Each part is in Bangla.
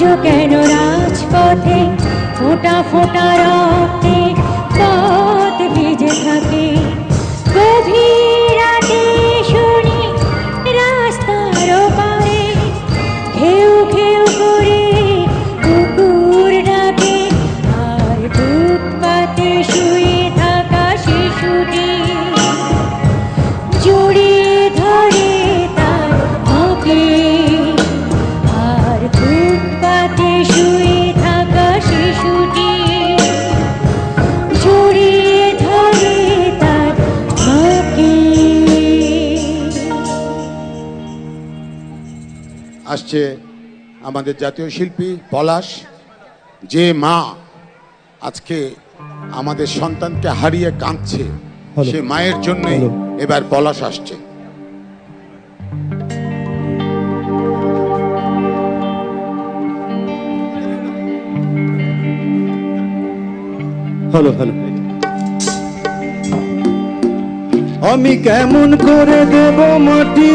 আজও কেন রাজপথে ফোঁটা ফোঁটা রক্তে পথ ভিজে থাকে? গভীর রাস্তার কুকুর আর শুয়ে থাকা ধরে আসছে আমাদের জাতীয় শিল্পী পলাশ। যে মা আজকে আমাদের সন্তানকে হারিয়ে কাঁদছে সে মায়ের জন্যই এবার পলাশ আসছে। হ্যালো হ্যালো আমি কেমন করে দেব মাটি?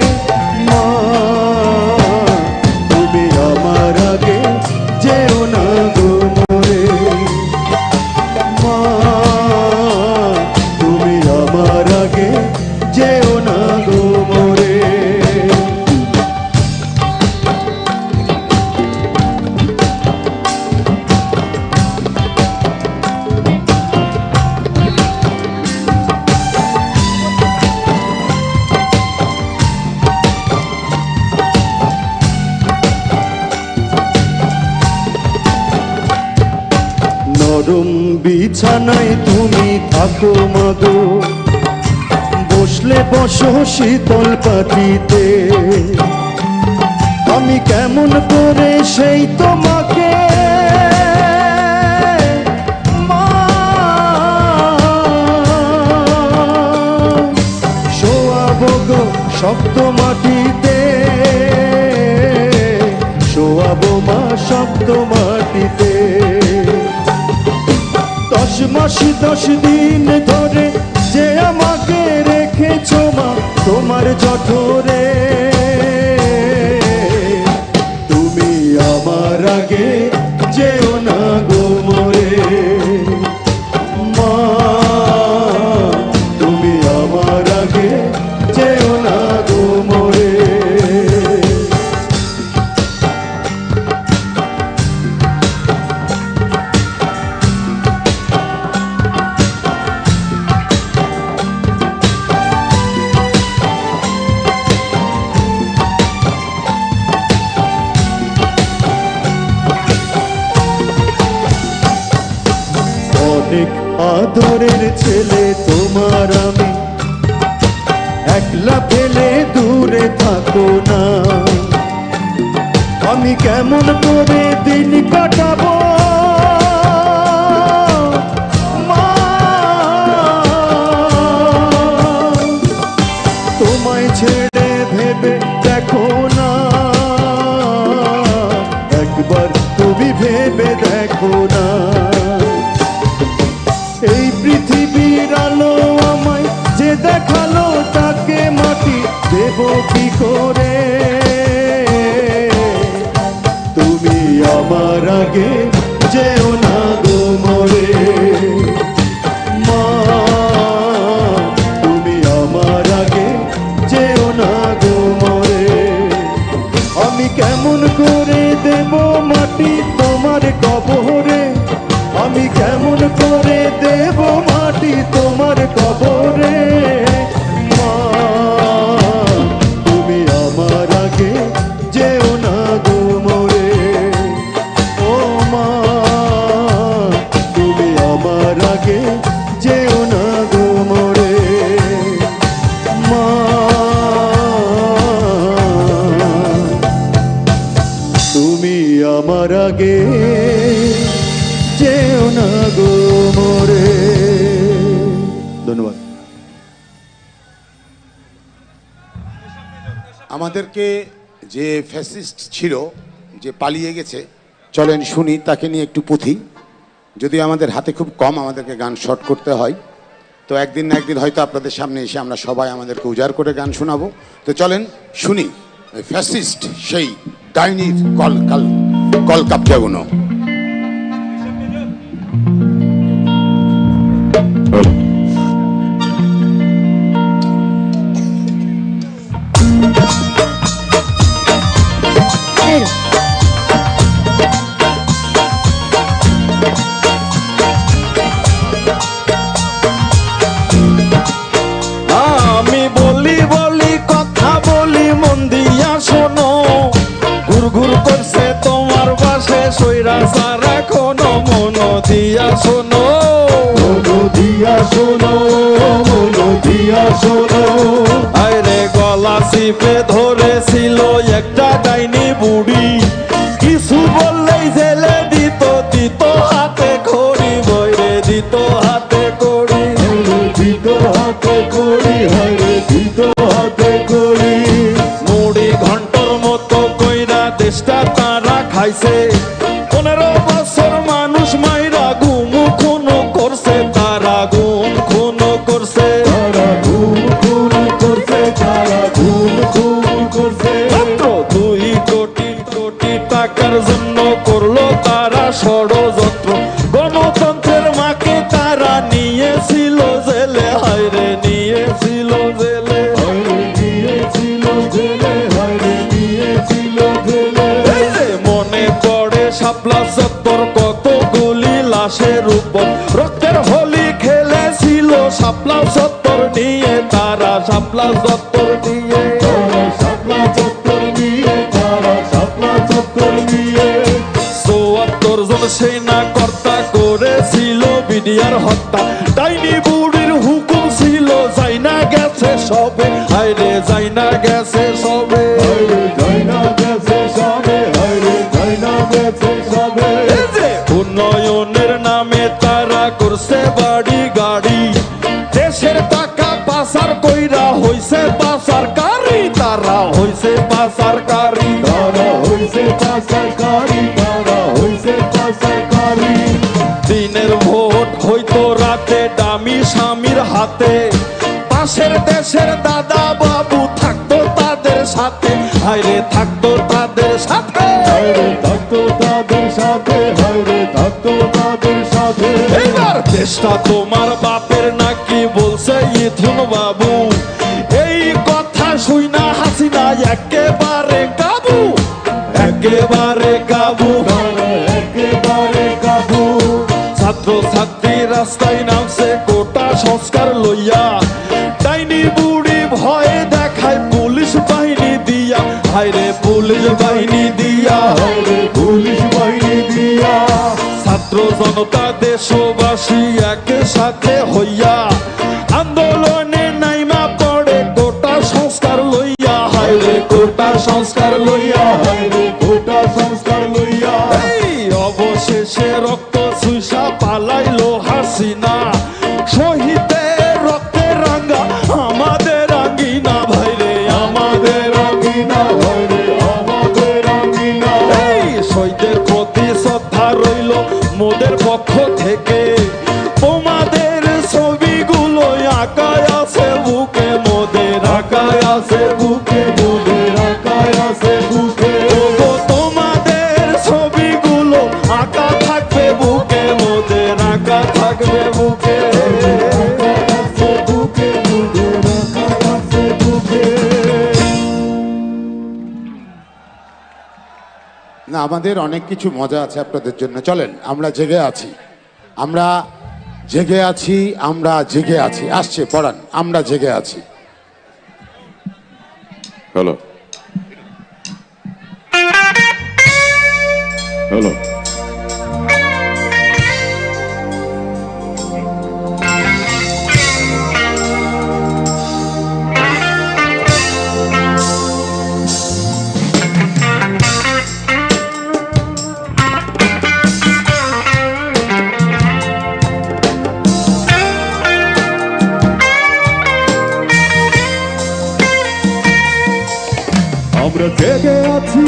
বিছানায় তুমি থাকো মাগো বসলে বসো শীতল পাটিতে আমি কেমন করে সেই তোমাকে? শক্ত মাটিতে। শোয়াবো মা শক্ত মাটিতে। মাস দশ দিন ধরে যে আমাকে রেখেছ মা তোমার জঠরে। তুমি আমার আগে তোমায় ছেড়ে ভেবে দেখো না। একবার তুমি ভেবে দেখো না। পৃথিবীর আলো যে দেখাল, তাকে মাটি দেব কি করে? আমাদেরকে যে ফ্যাসিস্ট ছিল, যে পালিয়ে গেছে, চলেন শুনি, তাকে নিয়ে একটু পুঁথি। যদি আমাদের হাতে খুব কম আমাদেরকে গান শর্ট করতে হয়, তো একদিন না একদিন হয়তো আপনাদের সামনে এসে আমরা সবাই আমাদেরকে উজাড় করে গান শোনাবো। তো চলেন শুনি ফ্যাসিস্ট সেই ডাইনির কল কাল, কল কাপজাগুনো সইরা সারা কোনো মন দিয়া শোনো। মনো দিয়া শোনো মনো দিয়া শোনো। আরে গলা চিপে উপর রক্তের হোলি খেলেছিল শাপলা সত্তর নিয়ে তারা শাপলা সত্তর নিয়ে। চুয়াত্তর জন সেনা কর্তা করেছিল বিডিআর হত্যা। ডাইনি বুড়ির হুকুম ছিল যাই না গেছে সবে। হাইরে যাই না গেছে করছে বাড়ি গাড়ি। দেশের টাকা পাচার কইরা হইছে পাচার কারি তারা হইছে পাচার কারি তারা হইছে পাচার কারি তারা হইছে পাচার কারি দিনের ভোট হইতো রাতে দামি স্বামীর হাতে। পাশের দেশের দাদা বাবু থাকতো তাদের সাথে। হাইরে থাকতো তাদের সাথে। হাইরে থাকতো দেশটা তোমার বাপের নাকি বলছে ইথুন বাবু। এই কথা শুই না হাসিনা একেবারে কাবু। একেবারে কাবু। একেবারে কাবু। ছাত্র ছাত্রী রাস্তায় নামছে কোটা সংস্কার লইয়া। ডাইনি বুড়ি ভয়ে দেখায় পুলিশ বাহিনী দিয়া। হায়রে পুলিশ বাহিনী দিয়া পুলিশ বাহিনী দিয়া। ছাত্র জনতা দেশবাসী সংস্কার লইয়া হায়রে না, আমাদের অনেক কিছু মজা আছে আপনাদের জন্য। চলেন, আমরা জেগে আছি। আমরা জেগে আছি, আমরা জেগে আছি। আসছে, পড়ান, আমরা জেগে আছি। হ্যালো। হ্যালো। জেগে আছি।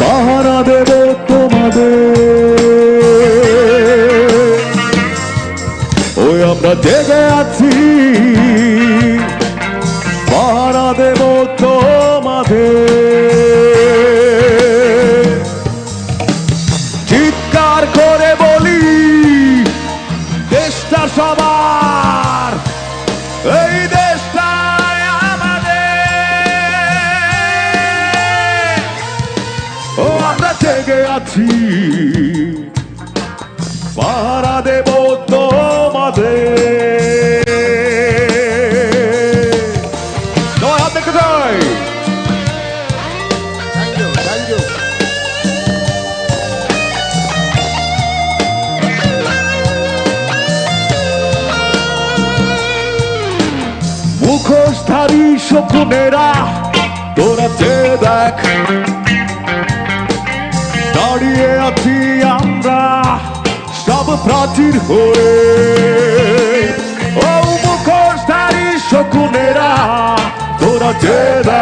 পাহারা দেব তোমাদের। ওই আমরা জেগে আছি। পাহারা দেব তোমাদের। চিৎকার করে বলি, দেশটা সবার শকুনেরা, তোরা চেয়ে দেখ, দাঁড়িয়ে আছি আমরা সব প্রাচীর হয়ে। ও মুখোশধারী শকুনেরা, তোরা দেখ,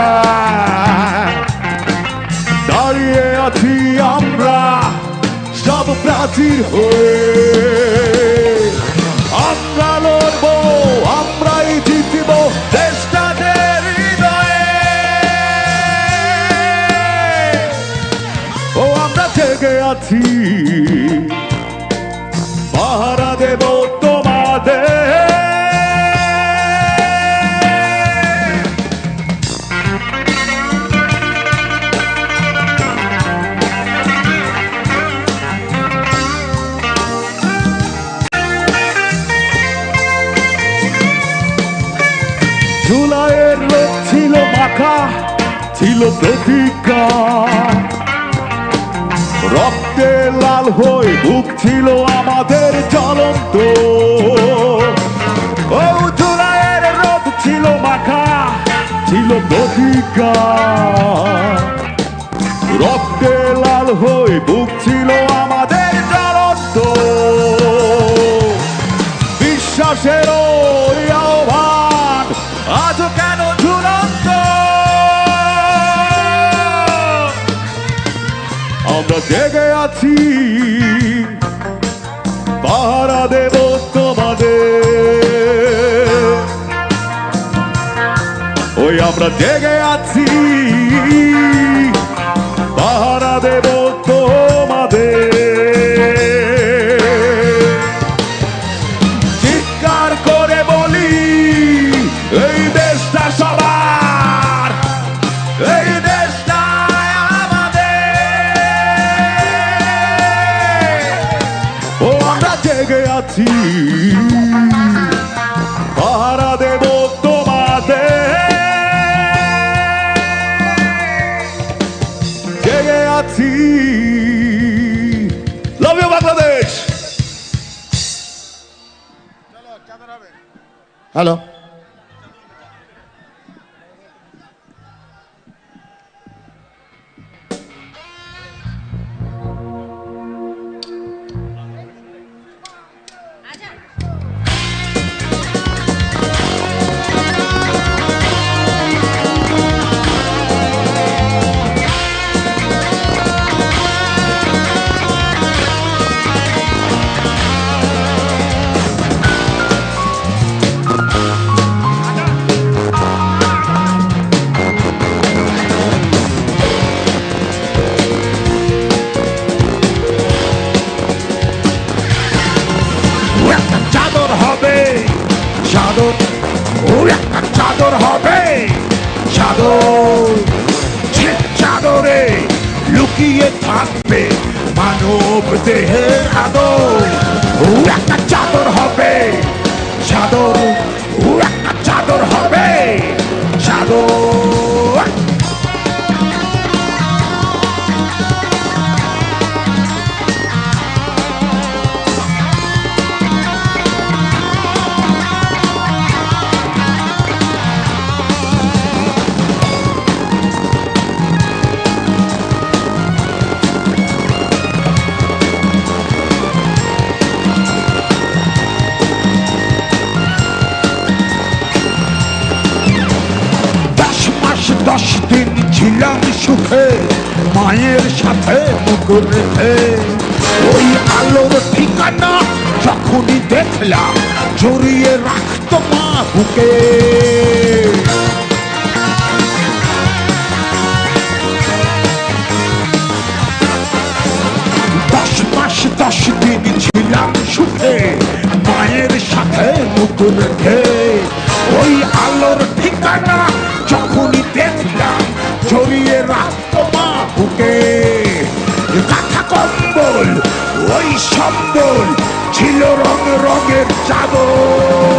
দাঁড়িয়ে আছি আমরা সব প্রাচীর হয়ে। প্রতিজ্ঞা রক্তে লাল হয়ে বুক ছিল আমাদের জ্বলন্ত। ও জুলাইয়ের রোদ ছিল মাখা, ছিল প্রতিজ্ঞা রক্তে লাল হয়ে বুক ছিল আমাদের জ্বলন্ত। বিশ্বাসের জেগে আছি। পাহারা দেব তোমাদের ওই আমরা জেগে আছি। mm. লুকিয়ে থাকবে। মানব দেহের আদর একটা চাদর হবে। চাদর দশ দিন ছিলাম সুখে, মায়ের সাথে মুকুর ওই আলোর ঠিকানা যখনই দেখলাম, জড়িয়ে রাখতো মা বুকে। দশ মাস দশ দিন ছিলাম সুখে, মায়ের সাথে মুকুর ওই আলোর ঠিকানা কম্বল ছিল রং রঙের চাদর।